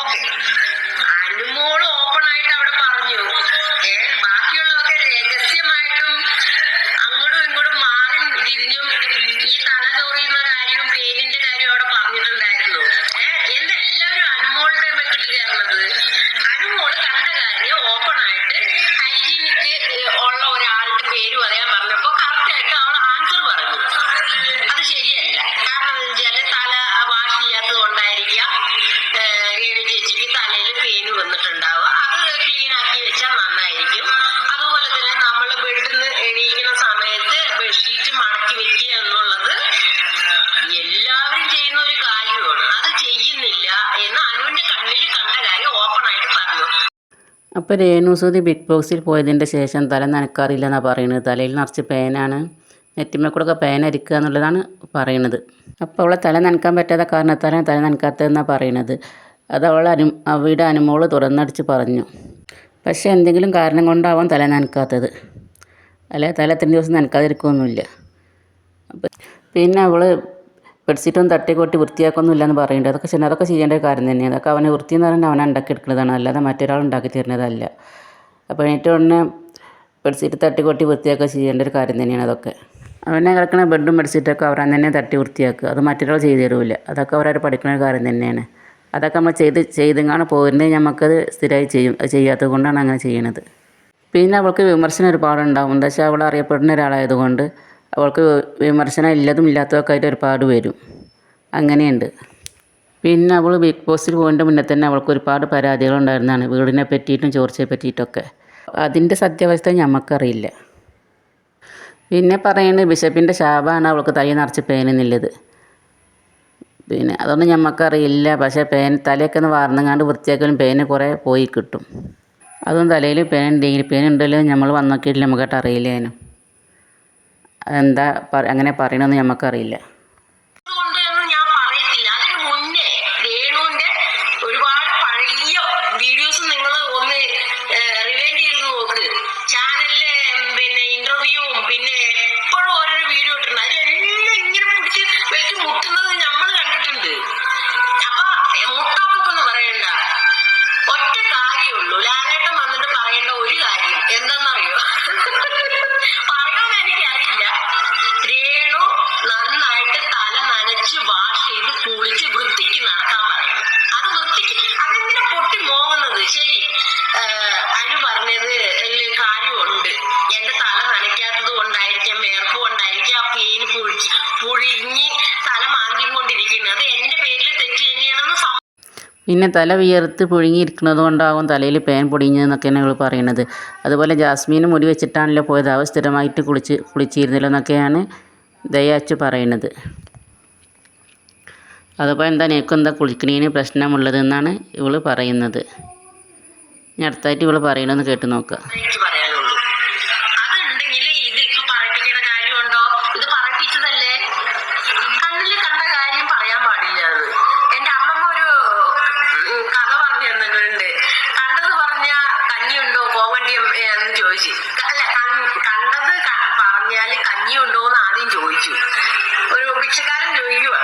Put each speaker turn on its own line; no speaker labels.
Okay Anumol open ആയിട്ട് അവിടെ പറഞ്ഞു. ഏ രഹസ്യമായിട്ടും അങ്ങോട്ടും ഇങ്ങോട്ടും മാറി തിരിഞ്ഞും ഈ തല ചോറിയുന്ന കാര്യവും ചെയ്യുന്നില്ല എന്ന് അനുവിന്റെ കണ്ണിൽ കണ്ട കാര്യം ഓപ്പൺ ആയിട്ട് പറഞ്ഞു.
അപ്പോൾ രേണുസൂതി ബിഗ് ബോക്സിൽ പോയതിന്റെ ശേഷം തല നനക്കാറില്ല എന്നാണ് പറയുന്നത്. തലയിൽ നിറച്ച് പേനാണ്. നെറ്റിമേ പേന അരിക്കുക എന്നുള്ളതാണ് പറയുന്നത്. അപ്പോൾ അവളെ തല നനക്കാൻ പറ്റാത്ത കാരണത്താലാണ് തല നനക്കാത്തതെന്നാണ് പറയുന്നത്. അത് അവൾ അനു അവയുടെ അനുമോൾ തുറന്നടിച്ച് പറഞ്ഞു. പക്ഷേ എന്തെങ്കിലും കാരണം കൊണ്ടാവാം തല നനക്കാത്തത്. അല്ലെ? തല ഇത്രയും ദിവസം നനക്കാതിരിക്കുകയൊന്നുമില്ല അപ്പം പിന്നെ അവൾ ബെഡ്ഷീറ്റൊന്നും തട്ടിക്കൊട്ടി വൃത്തിയാക്കൊന്നുമില്ല എന്ന് പറയുന്നുണ്ട് അതൊക്കെ ശരി അതൊക്കെ ചെയ്യേണ്ട കാര്യം തന്നെയാണ്. അതൊക്കെ അവനെ വൃത്തി എന്ന് പറഞ്ഞാൽ അവനെ ഉണ്ടാക്കി എടുക്കുന്നതാണ് അല്ലാതെ മറ്റൊരാൾ ഉണ്ടാക്കി തരുന്നതല്ല അപ്പോൾ ഏറ്റവും ഉടനെ ബെഡ്ഷീറ്റ് തട്ടിക്കൊട്ടി വൃത്തിയാക്കുക ചെയ്യേണ്ട ഒരു കാര്യം തന്നെയാണ് അതൊക്കെ. അവനെ കിടക്കുന്ന ബെഡും ബെഡ്ഷീറ്റൊക്കെ അവർ തന്നെ തട്ടി വൃത്തിയാക്കുക. അത് മറ്റൊരാൾ ചെയ്തു തരില്ല അതൊക്കെ അവരവർ പഠിക്കുന്ന ഒരു കാര്യം തന്നെയാണ്. അതൊക്കെ നമ്മൾ ചെയ്ത് ചെയ്തെങ്ങാണ് പോരുന്നത് നമുക്കത് സ്ഥിരമായി ചെയ്യും. അത് ചെയ്യാത്തത് കൊണ്ടാണ് അങ്ങനെ ചെയ്യണത്. പിന്നെ അവൾക്ക് വിമർശനം ഒരുപാടുണ്ടാവും. എന്താ വെച്ചാൽ അവൾ അറിയപ്പെടുന്ന ഒരാളായതുകൊണ്ട് അവൾക്ക് വിമർശനം ഇല്ലതും ഇല്ലാത്തതൊക്കെ ആയിട്ട് ഒരുപാട് വരും. അങ്ങനെയുണ്ട്. പിന്നെ അവൾ ബിഗ് ബോസിൽ പോകേണ്ട മുന്നേ തന്നെ അവൾക്ക് ഒരുപാട് പരാതികളുണ്ടായിരുന്നതാണ് വീടിനെ പറ്റിയിട്ടും ചോർച്ചയെ പറ്റിയിട്ടൊക്കെ. അതിന്റെ സത്യാവസ്ഥ ഞമ്മക്കറിയില്ല. പിന്നെ പറയുന്നത് ബിഷപ്പിന്റെ ശാപമാണ് അവൾക്ക് തൈ നിറച്ച് പേനെന്നുള്ളത് പിന്നെ അതൊന്നും ഞമ്മക്കറിയില്ല. പക്ഷേ പേൻ തലയൊക്കെ ഒന്ന് വാർന്നങ്ങാണ്ട് വൃത്തിയാക്കലും പേന് കുറേ പോയി കിട്ടും. അതും തലയിൽ പേനുണ്ടെങ്കിൽ പേനുണ്ടല്ലോ നമ്മൾ വന്നൊക്കെ നോക്കിയിട്ടില്ല നമുക്കായിട്ട് അറിയില്ലേനും എന്താ അങ്ങനെ പറയണമെന്ന് ഞമ്മക്കറിയില്ല.
കുളിച്ച് വൃത്തിക്ക് നടക്കാൻ പറയും. അത് വൃത്തിക്ക് അതെങ്ങനെ പൊട്ടി മോങ്ങുന്നത്? ശരി അനു പറഞ്ഞത് കാര്യമുണ്ട്. എന്റെ തല നനയ്ക്കാത്തത് കൊണ്ടായിരിക്കാം വേർപ്പ് കൊണ്ടായിരിക്കാം ആ പേര് പുഴിച്ച് പുഴിഞ്ഞ് തല മാന്തിക്കൊണ്ടിരിക്കുന്നത് അത് എന്റെ പേരിൽ തെറ്റ് തന്നെയാണെന്ന്
പിന്നെ തല വിയർത്ത് പുഴുങ്ങിയിരിക്കുന്നത് കൊണ്ടാവും തലയിൽ പേൻ പൊടിഞ്ഞതെന്നൊക്കെയാണ് ഞങ്ങൾ പറയുന്നത് അതുപോലെ ജാസ്മീന് മുടി വെച്ചിട്ടാണല്ലോ പോയത്. അവ സ്ഥിരമായിട്ട് കുളിച്ച് കുളിച്ചിരുന്നില്ല എന്നൊക്കെയാണ് ദയാച്ചു പറയുന്നത് അതുപോലെ എന്താ നിനക്കെന്താ കുളിക്കണീന് പ്രശ്നമുള്ളതെന്നാണ് ഇവൾ പറയുന്നത്. ഇനി അടുത്തായിട്ട് ഇവൾ പറയണമെന്ന് കേട്ട് നോക്കുക
കണ്ടത് കഞ്ഞിയുണ്ടോ എന്ന് ആദ്യം ചോദിച്ചു. ഒരു ഭിക്ഷക്കാരൻ ചോദിക്കുക